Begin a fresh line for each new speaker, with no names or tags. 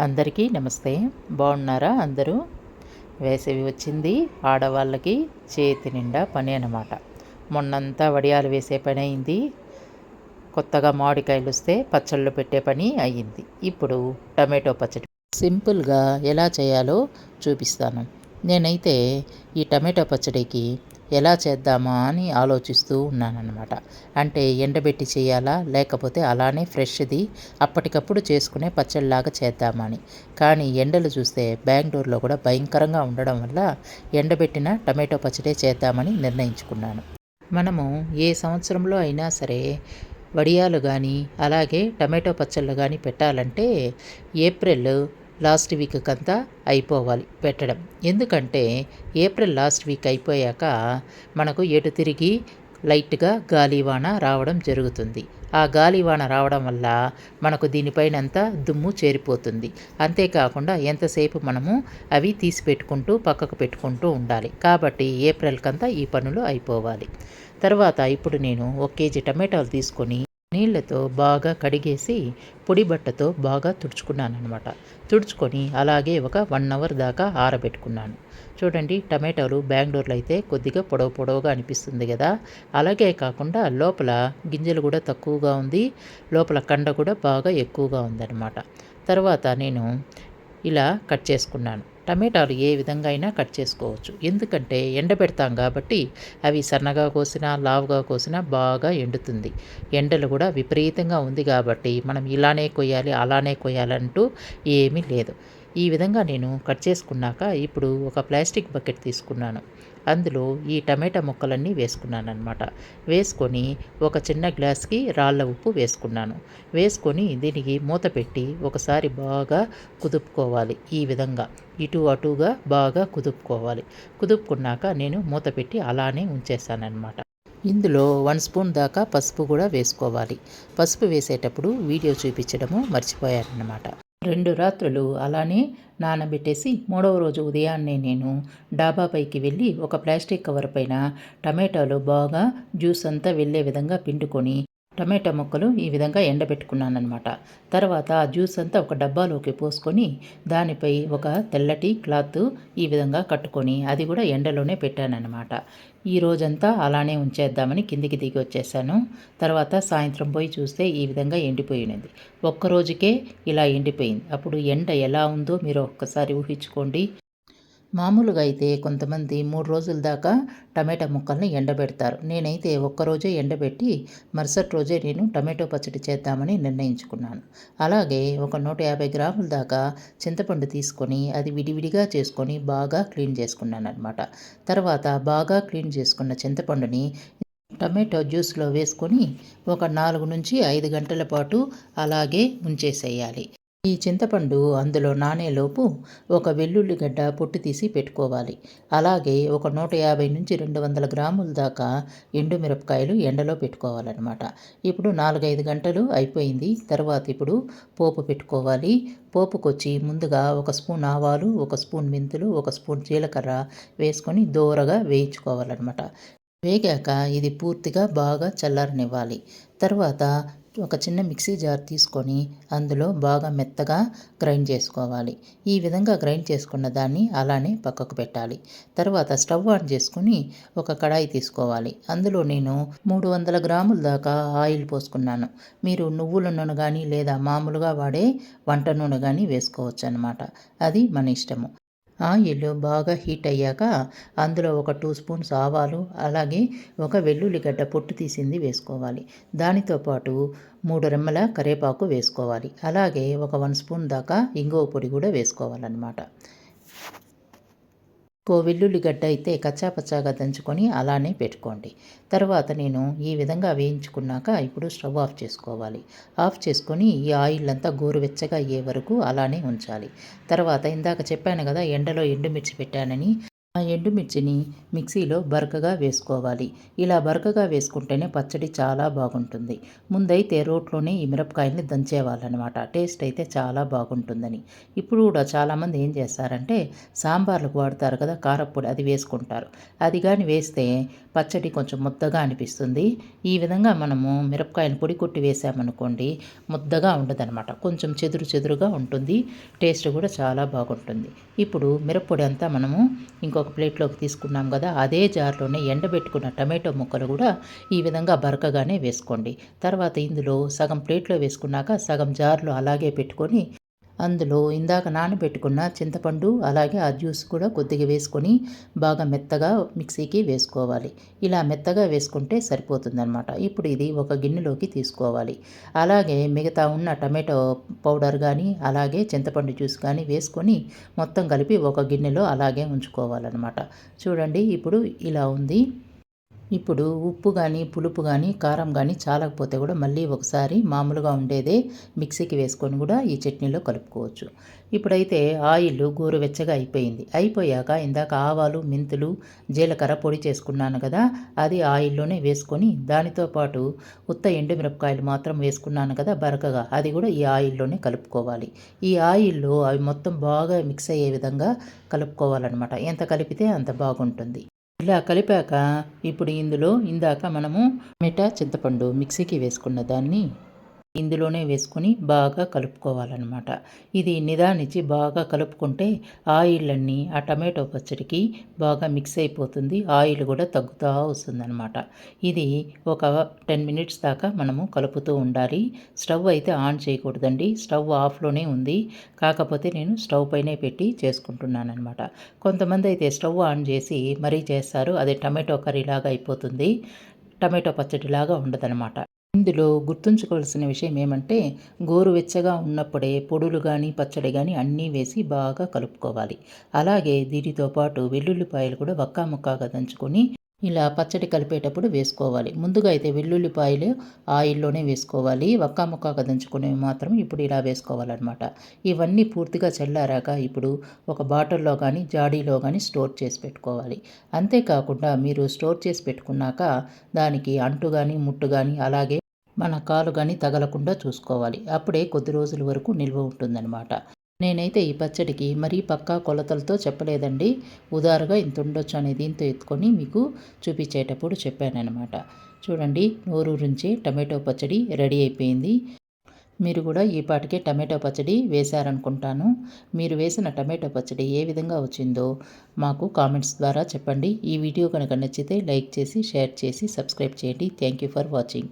అందరికీ నమస్తే. బాగున్నారా అందరూ? వేసవి వచ్చింది. ఆడవాళ్ళకి చేతి నిండా పని అన్నమాట. మొన్నంతా వడియాలు వేసే పని అయింది. కొత్తగా మామిడికాయలు వస్తే పచ్చళ్ళు పెట్టే పని అయ్యింది. ఇప్పుడు టమాటో పచ్చడి. సింపుల్గా ఎలా చేయాలో చూపిస్తాను. నేనైతే ఈ టమాటో పచ్చడికి ఎలా చేద్దామా అని ఆలోచిస్తూ ఉన్నానన్నమాట. అంటే ఎండబెట్టి చేయాలా? లేకపోతే అలానే ఫ్రెష్ది అప్పటికప్పుడు చేసుకునే పచ్చడిలాగా చేద్దామని కానీ ఎండలు చూస్తే బెంగళూరులో కూడా భయంకరంగా ఉండడం వల్ల ఎండబెట్టిన టమాటో పచ్చడే చేద్దామని నిర్ణయించుకున్నాను. మనము ఏ సంవత్సరంలో అయినా సరే వడియాలు కానీ అలాగే టమాటో పచ్చళ్ళు కానీ పెట్టాలంటే ఏప్రిల్ లాస్ట్ వీక్ అంతా అయిపోవాలి పెట్టడం. ఎందుకంటే ఏప్రిల్ లాస్ట్ వీక్ అయిపోయాక మనకు ఎటు తిరిగి లైట్గా గాలివాన రావడం జరుగుతుంది. ఆ గాలివాన రావడం వల్ల మనకు దీనిపైనంతా దుమ్ము చేరిపోతుంది. అంతేకాకుండా ఎంతసేపు మనము అవి తీసి పెట్టుకుంటూ పక్కకు పెట్టుకుంటూ ఉండాలి. కాబట్టి ఏప్రిల్కంతా ఈ పనులు అయిపోవాలి. తర్వాత ఇప్పుడు నేను ఒక కేజీ టమాటాలు తీసుకొని నీళ్ళతో బాగా కడిగేసి పొడి బట్టతో బాగా తుడుచుకున్నాను అనమాట తుడుచుకొని అలాగే ఒక వన్ అవర్ దాకా ఆరబెట్టుకున్నాను. చూడండి టమాటాలు బెంగళూరులో అయితే కొద్దిగా పొడవు పొడవుగా అనిపిస్తుంది కదా. అలాగే కాకుండా లోపల గింజలు కూడా తక్కువగా ఉంది. లోపల కండ కూడా బాగా ఎక్కువగా ఉందన్నమాట. తర్వాత నేను ఇలా కట్ చేసుకున్నాను. టమాటాలు ఏ విధంగా అయినా కట్ చేసుకోవచ్చు. ఎందుకంటే ఎండబెడతాం కాబట్టి అవి సన్నగా కోసినా లావుగా కోసినా బాగా ఎండుతుంది. ఎండలు కూడా విపరీతంగా ఉంది కాబట్టి మనం ఇలానే కొయ్యాలి అలానే కొయ్యాలంటూ ఏమీ లేదు. ఈ విధంగా నేను కట్ చేసుకున్నాక ఇప్పుడు ఒక ప్లాస్టిక్ బకెట్ తీసుకున్నాను. అందులో ఈ టమాటా ముక్కలన్నీ వేసుకున్నాను అనమాట వేసుకొని ఒక చిన్న గ్లాస్కి రాళ్ళ ఉప్పు వేసుకున్నాను. వేసుకొని దీనికి మూత పెట్టి ఒకసారి బాగా కుదుపుకోవాలి ఈ విధంగా. ఇటు అటుగా బాగా కుదుపుకోవాలి. కుదుపుకున్నాక నేను మూత పెట్టి అలానే ఉంచేసానమాట ఇందులో వన్ స్పూన్ దాకా పసుపు కూడా వేసుకోవాలి. పసుపు వేసేటప్పుడు వీడియో చూపించడము మర్చిపోయారన్నమాట రెండు రాత్రులు అలానే నానబెట్టేసి మూడవ రోజు ఉదయాన్నే నేను డాబాపైకి వెళ్ళి ఒక ప్లాస్టిక్ కవర్ పైన టమాటాలు బాగా జ్యూస్ అంతా వెళ్ళే విధంగా పిండుకొని టమాటా ముక్కలు ఈ విధంగా ఎండబెట్టుకున్నానమాట తర్వాత ఆ జ్యూస్ అంతా ఒక డబ్బాలోకి పోసుకొని దానిపై ఒక తెల్లటి క్లాత్ ఈ విధంగా కట్టుకొని అది కూడా ఎండలోనే పెట్టానన్నమాట. ఈ రోజంతా అలానే ఉంచేద్దామని కిందికి దిగి వచ్చేసాను. తర్వాత సాయంత్రం పోయి చూస్తే ఈ విధంగా ఎండిపోయినది. ఒక్క రోజుకే ఇలా ఎండిపోయింది. అప్పుడు ఎండ ఎలా ఉందో మీరు ఒక్కసారి ఊహించుకోండి. మామూలుగా అయితే కొంతమంది మూడు రోజుల దాకా టమాటా ముక్కల్ని ఎండబెడతారు. నేనైతే ఒక్కరోజే ఎండబెట్టి మరుసటి రోజే నేను టమాటో పచ్చడి చేద్దామని నిర్ణయించుకున్నాను. అలాగే ఒక నూట యాభై గ్రాముల దాకా చింతపండు తీసుకొని అది విడివిడిగా చేసుకొని బాగా క్లీన్ చేసుకున్నాను అనమాట తర్వాత బాగా క్లీన్ చేసుకున్న చింతపండుని టమాటో జ్యూస్లో వేసుకొని ఒక నాలుగు నుంచి ఐదు గంటల పాటు అలాగే ఉంచేసేయాలి. ఈ చింతపండు అందులో నానేలోపు ఒక వెల్లుల్లిగడ్డ పొట్టు తీసి పెట్టుకోవాలి. అలాగే ఒక నూట యాభై నుంచి రెండు వందల గ్రాముల దాకా ఎండుమిరపకాయలు ఎండలో పెట్టుకోవాలన్నమాట. ఇప్పుడు నాలుగైదు గంటలు అయిపోయింది. తర్వాత ఇప్పుడు పోపు పెట్టుకోవాలి. పోపుకొచ్చి ముందుగా ఒక స్పూన్ ఆవాలు ఒక స్పూన్ మెంతులు ఒక స్పూన్ జీలకర్ర వేసుకొని దోరగా వేయించుకోవాలన్నమాట. వేగాక ఇది పూర్తిగా బాగా చల్లారనివ్వాలి. తర్వాత ఒక చిన్న మిక్సీ జార్ తీసుకొని అందులో బాగా మెత్తగా గ్రైండ్ చేసుకోవాలి. ఈ విధంగా గ్రైండ్ చేసుకున్న దాన్ని అలానే పక్కకు పెట్టాలి. తర్వాత స్టవ్ ఆన్ చేసుకుని ఒక కడాయి తీసుకోవాలి. అందులో నేను మూడు వందల గ్రాముల దాకా ఆయిల్ పోసుకున్నాను. మీరు నువ్వుల నూనె కానీ లేదా మామూలుగా వాడే వంట నూనె కానీ వేసుకోవచ్చు అనమాట అది మన ఇష్టము. ఆయిల్ బాగా హీట్ అయ్యాక అందులో ఒక టూ స్పూన్స్ ఆవాలు అలాగే ఒక వెల్లుల్లిగడ్డ పొట్టు తీసింది వేసుకోవాలి. దానితో పాటు మూడు రెమ్మల కరేపాకు వేసుకోవాలి. అలాగే ఒక వన్ స్పూన్ దాకా ఇంగువ పొడి కూడా వేసుకోవాలన్నమాట. కో వెల్లుల్లి గడ్డ అయితే కచ్చాపచ్చాగా దంచుకొని అలానే పెట్టుకోండి. తర్వాత నేను ఈ విధంగా వేయించుకున్నాక ఇప్పుడు స్టవ్ ఆఫ్ చేసుకోవాలి. ఆఫ్ చేసుకొని ఈ ఆయిల్ అంతా గోరువెచ్చగా అయ్యే వరకు అలానే ఉంచాలి. తర్వాత ఇందాక చెప్పాను కదా ఎండలో ఎండుమిర్చి పెట్టానని ఆ ఎండుమిర్చిని మిక్సీలో బరకగా వేసుకోవాలి. ఇలా బరకగా వేసుకుంటేనే పచ్చడి చాలా బాగుంటుంది. ముందైతే రోట్లోనే ఈ మిరపకాయల్ని దంచేవాళ్ళనమాట. టేస్ట్ అయితే చాలా బాగుంటుందని. ఇప్పుడు కూడా చాలామంది ఏం చేస్తారంటే సాంబార్లకు వాడతారు కదా కారప్పొడి అది వేసుకుంటారు. అది కానీ వేస్తే పచ్చడి కొంచెం ముద్దగా అనిపిస్తుంది. ఈ విధంగా మనము మిరపకాయని పొడి కొట్టి వేసామనుకోండి ముద్దగా ఉండదనమాట. కొంచెం చెదురు చెదురుగా ఉంటుంది. టేస్ట్ కూడా చాలా బాగుంటుంది. ఇప్పుడు మిరప్పొడి అంతా మనము ఇంకొక ప్లేట్లోకి తీసుకున్నాం కదా అదే జార్లోనే ఎండబెట్టుకున్న టమాటో ముక్కలు కూడా ఈ విధంగా బరకగానే వేసుకోండి. తర్వాత ఇందులో సగం ప్లేట్లో వేసుకున్నాక సగం జార్లో అలాగే పెట్టుకొని అందులో ఇందాక నానబెట్టుకున్న చింతపండు అలాగే ఆ జ్యూస్ కూడా కొద్దిగా వేసుకొని బాగా మెత్తగా మిక్సీకి వేసుకోవాలి. ఇలా మెత్తగా వేసుకుంటే సరిపోతుందన్నమాట. ఇప్పుడు ఇది ఒక గిన్నెలోకి తీసుకోవాలి. అలాగే మిగతా ఉన్న టమాటో పౌడర్ కానీ అలాగే చింతపండు జ్యూస్ కానీ వేసుకొని మొత్తం కలిపి ఒక గిన్నెలో అలాగే ఉంచుకోవాలన్నమాట. చూడండి ఇప్పుడు ఇలా ఉంది. ఇప్పుడు ఉప్పు కానీ పులుపు కానీ కారం కానీ చాలకపోతే కూడా మళ్ళీ ఒకసారి మామూలుగా ఉండేదే మిక్సీకి వేసుకొని కూడా ఈ చట్నీలో కలుపుకోవచ్చు. ఇప్పుడైతే ఆయిల్ గోరువెచ్చగా అయిపోయింది. అయిపోయాక ఇందాక ఆవాలు మెంతులు జీలకర్ర పొడి చేసుకున్నాను కదా అది ఆయిల్లోనే వేసుకొని దానితో పాటు ఉత్త ఎండుమిరపకాయలు మాత్రం వేసుకున్నాను కదా బరకగా అది కూడా ఈ ఆయిల్లోనే కలుపుకోవాలి. ఈ ఆయిల్లో అవి మొత్తం బాగా మిక్స్ అయ్యే విధంగా కలుపుకోవాలన్నమాట. ఎంత కలిపితే అంత బాగుంటుంది. ఇలా కలిపాక ఇప్పుడు ఇందులో ఇందాక మనము మిఠా చింతపండు మిక్సీకి వేసుకున్న దాన్ని ఇందులోనే వేసుకొని బాగా కలుపుకోవాలన్నమాట. ఇది నిదానించి బాగా కలుపుకుంటే ఆయిల్ అన్నీ ఆ టమాటో పచ్చడికి బాగా మిక్స్ అయిపోతుంది ఆయిల్ కూడా తగ్గుతూ వస్తుందన్నమాట. ఇది ఒక టెన్ మినిట్స్ దాకా మనము కలుపుతూ ఉండాలి. స్టవ్ అయితే ఆన్ చేయకూడదండి. స్టవ్ ఆఫ్లోనే ఉంది. కాకపోతే నేను స్టవ్ పైనే పెట్టి చేసుకుంటున్నాను అనమాట కొంతమంది అయితే స్టవ్ ఆన్ చేసి మరీ చేస్తారు. అది టమాటో కర్రీ లాగా అయిపోతుంది. టమాటో పచ్చడిలాగా ఉండదనమాట ఇందులో గుర్తుంచుకోవాల్సిన విషయం ఏమంటే గోరువెచ్చగా ఉన్నప్పుడే పొడులు కానీ పచ్చడి కానీ అన్నీ వేసి బాగా కలుపుకోవాలి. అలాగే దీనితో పాటు వెల్లుల్లిపాయలు కూడా వక్కా ముక్కాగా దంచుకొని ఇలా పచ్చడి కలిపేటప్పుడు వేసుకోవాలి. ముందుగా అయితే వెల్లుల్లిపాయలు ఆయిల్లోనే వేసుకోవాలి. వక్కా ముక్కాగా దంచుకునేవి మాత్రం ఇప్పుడు ఇలా వేసుకోవాలన్నమాట. ఇవన్నీ పూర్తిగా చల్లారాక ఇప్పుడు ఒక బాటిల్లో కానీ జాడీలో కానీ స్టోర్ చేసి పెట్టుకోవాలి. అంతేకాకుండా మీరు స్టోర్ చేసి పెట్టుకున్నాక దానికి అంటు కానీ ముట్టు కానీ అలాగే మన కాలు కానీ తగలకుండా చూసుకోవాలి. అప్పుడే కొద్ది రోజుల వరకు నిల్వ ఉంటుందన్నమాట. నేనైతే ఈ పచ్చడికి మరీ పక్కా కొలతలతో చెప్పలేదండి. ఉదారుగా ఇంత ఉండొచ్చు అనే దీంతో ఎత్తుకొని మీకు చూపించేటప్పుడు చెప్పానమాట చూడండి నోరూరించి టమాటో పచ్చడి రెడీ అయిపోయింది. మీరు కూడా ఈ పాటికే టమాటో పచ్చడి వేశారనుకుంటాను. మీరు వేసిన టమాటో పచ్చడి ఏ విధంగా వచ్చిందో మాకు కామెంట్స్ ద్వారా చెప్పండి. ఈ వీడియో కనుక నచ్చితే లైక్ చేసి షేర్ చేసి సబ్స్క్రైబ్ చేయండి. Thank you for watching.